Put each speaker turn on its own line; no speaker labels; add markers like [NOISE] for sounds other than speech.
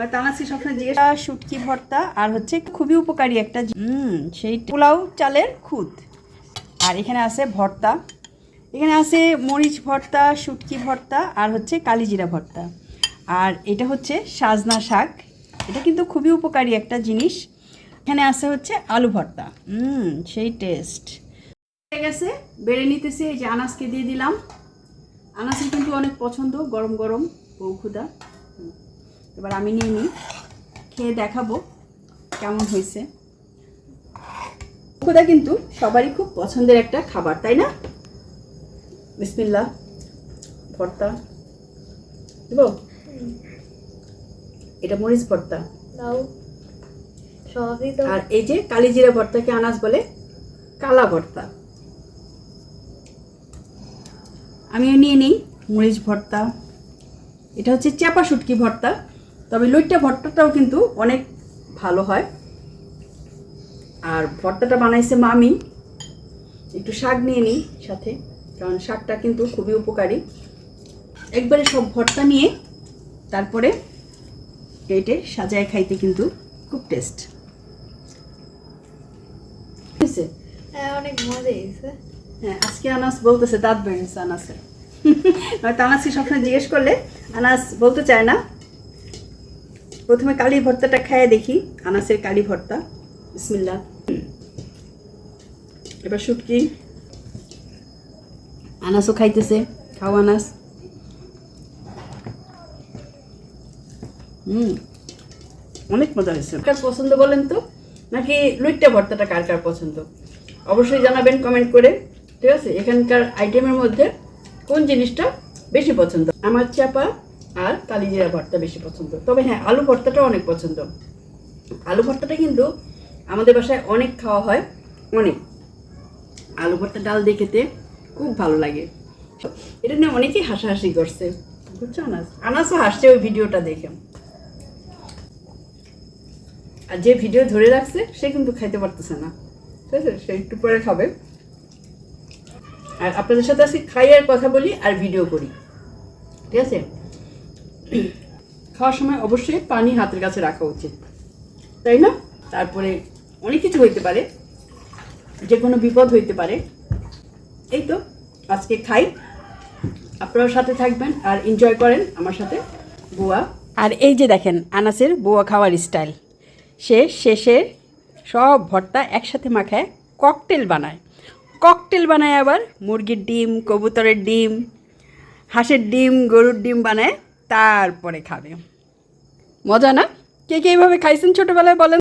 আর তানাসি সবসময় জিজ্ঞেস শুটকি ভর্তা আর হচ্ছে খুবই উপকারী একটা সেই পোলাও চালের খুদ। আর এখানে আছে ভর্তা। এখানে আছে মরিচ ভর্তা, শুটকি ভর্তা আর হচ্ছে কালিজিরা ভর্তা। আর এটা হচ্ছে সাজনা শাক। এটা কিন্তু খুবই উপকারী একটা জিনিস। এখানে আছে হচ্ছে আলু ভর্তা। হুম, সেই টেস্ট। হয়ে গেছে, বেড়ে নিতেছি, এই যে আনাজকে দিয়ে দিলাম। আনাসের কিন্তু অনেক পছন্দ, গরম গরম হুম। এবার আমি নিয়ে নিই। খেয়ে দেখাবো কেমন হয়েছে। বৌখুদা কিন্তু সবারই খুব পছন্দের একটা খাবার তাই না? বিসমিল্লা ভর্তা। দেব? এটা মরিচ ভর্তা। আর এই যে কালিজিরা ভর্তাকে আনাজ বলে কালা ভর্তা। আমিও নিয়ে নিই মরিচ ভর্তা। এটা হচ্ছে চাপা শুটকি ভর্তা। তবে লইট্টা ভর্তাটাও কিন্তু অনেক ভালো হয়। আর ভর্তাটা বানাইছে মামি। একটু শাক নিয়ে নিই সাথে কারণ শাকটা কিন্তু খুবই উপকারী। একবারে সব ভর্তা নিয়ে তারপরে কেটে সাজায় খাইতে কিন্তু খুব টেস্ট। হয়েছে
হ্যাঁ অনেক মজা হয়েছে
হ্যাঁ আজকে আনাস বলতেছে দাঁত বেড়েছে আনাসের। [LAUGHS] হয়তো আনাসকে সবসময় জিজ্ঞেস করলে আনাস বলতে চায় না। প্রথমে কালি ভর্তাটা খাইয়ে দেখি। আনাসের কালি ভর্তা। বিসমিল্লা এবার শুটকি। আনাসও খাইতেছে। খাও আনাস। হুম। অনেক মজা হয়েছে। কার পছন্দ বলেন তো? নাকি লুইট্টা ভর্তাটা কার কার পছন্দ? অবশ্যই জানাবেন কমেন্ট করে। ঠিক আছে? এখানকার আইটেমের মধ্যে কোন জিনিসটা বেশি পছন্দ? আমার চাপা আর কালিজিরা ভর্তা বেশি পছন্দ। তবে হ্যাঁ আলু ভর্তাটা অনেক পছন্দ। আলু ভর্তাটা কিন্তু আমাদের বাসায় অনেক খাওয়া হয়, অনেক। আলু ভর্তা ডাল দিয়ে খেতে খুব ভালো লাগে। এটা নিয়ে অনেকেই হাসাহাসি করছে, বুঝছ আনাস? আনাসও হাসছে ওই ভিডিওটা দেখে। আর যে ভিডিও ধরে রাখছে, সে কিন্তু খাইতে পারতেছে না। ঠিক আছে? সে একটু পরে খাবে। আর আপনাদের সাথে আজকে খাই আর কথা বলি আর ভিডিও করি। ঠিক আছে? খাওয়ার সময় অবশ্যই পানি হাতের কাছে রাখা উচিত। তাই না? তারপরে অনেক কিছু হইতে পারে যে কোনো বিপদ হইতে পারে। এই তো, আজকে খাই। আপনারাও সাথে থাকবেন আর এনজয় করেন আমার সাথে বুয়া। আর এই যে দেখেন, আনাসের বুয়া খাওয়ার স্টাইল সে শেষে সব ভর্তা একসাথে মাখায় ককটেল বানায়। ককটেল বানায় আবার, মুরগির ডিম, কবুতরের ডিম, হাঁসের ডিম, গরুর ডিম বানায়। তারপরে খাবে। মজা না? কে কে এইভাবে খাইছেন ছোটবেলায় বলেন?